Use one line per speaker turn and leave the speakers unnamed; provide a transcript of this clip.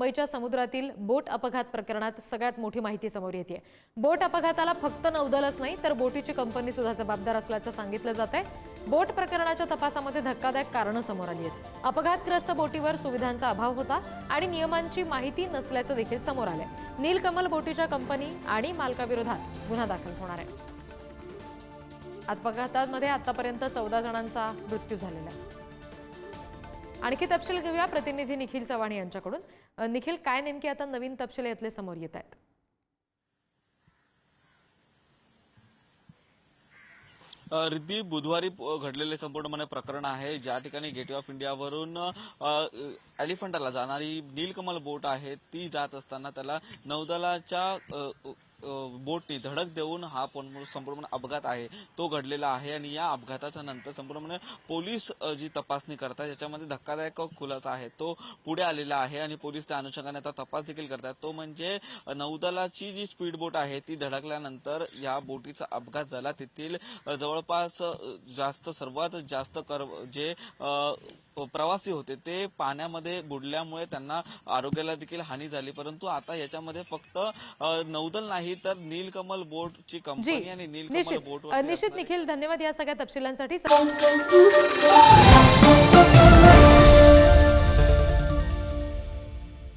मुंबईच्या समुद्रातील बोट अपघात प्रकरणात सगळ्यात मोठी माहिती समोर येते बोट अपघाताला फक्त नौदलच नाही तर बोटीची कंपनी सुद्धा जबाबदार असल्याचं सांगितलं जात आहे बोट प्रकरणाच्या तपासामध्ये धक्कादायक कारणं समोर आली आहेत. अपघातग्रस्त बोटीवर सुविधांचा अभाव होता आणि नियमांची माहिती नसल्याचं देखील समोर आलंय. नीलकमल बोटीच्या कंपनी आणि मालकाविरोधात गुन्हा दाखल होणार आहे. अपघातामध्ये आतापर्यंत चौदा जणांचा मृत्यू झालेला आहे. आणखी तपशील घेऊया. प्रतिनिधी निखिल चव्हाण यांच्याकडून. निखिल काय नेमके आता नवीन तपशील यातले समोर येत आहेत?
रिद्धी बुधवारी घडलेले घडलेले संपूर्णपणे प्रकरण आहे. ज्या ठिकाणी गेटवे ऑफ इंडियावरून एलिफंटाला जाणारी नीलकमल बोट आहे. ती जात असताना त्याला नौदलाच्या बोटनी धडक देऊन हा संपूर्ण अपघात आहे तो घडलेला आहे आणि या अपघाताच्या नंतर संपूर्ण पोलीस जी तपासणी करतात याच्यामध्ये धक्कादायक खुलासा आहे. तो पुढे आलेला आहे आणि पोलीस त्या अनुषंगाने आता तपास देखील करतात. तो म्हणजे नौदलाची जी स्पीड बोट आहे ती धडकल्यानंतर या बोटीचा अपघात झाला. तेथील जवळपास जास्त सर्वात जास्त कर जे प्रवासी होते. ते पाण्यामध्ये बुडल्यामुळे त्यांना आरोग्याला देखील हानी झाली. परंतु आता याच्यामध्ये फक्त नौदल नाही तर नीलकमल बोटची
जी
कंपनी आणि नीलकमल
निश्चित.
बोट
निश्चित निखिल धन्यवाद या सगळ्या तपशिलांसाठी.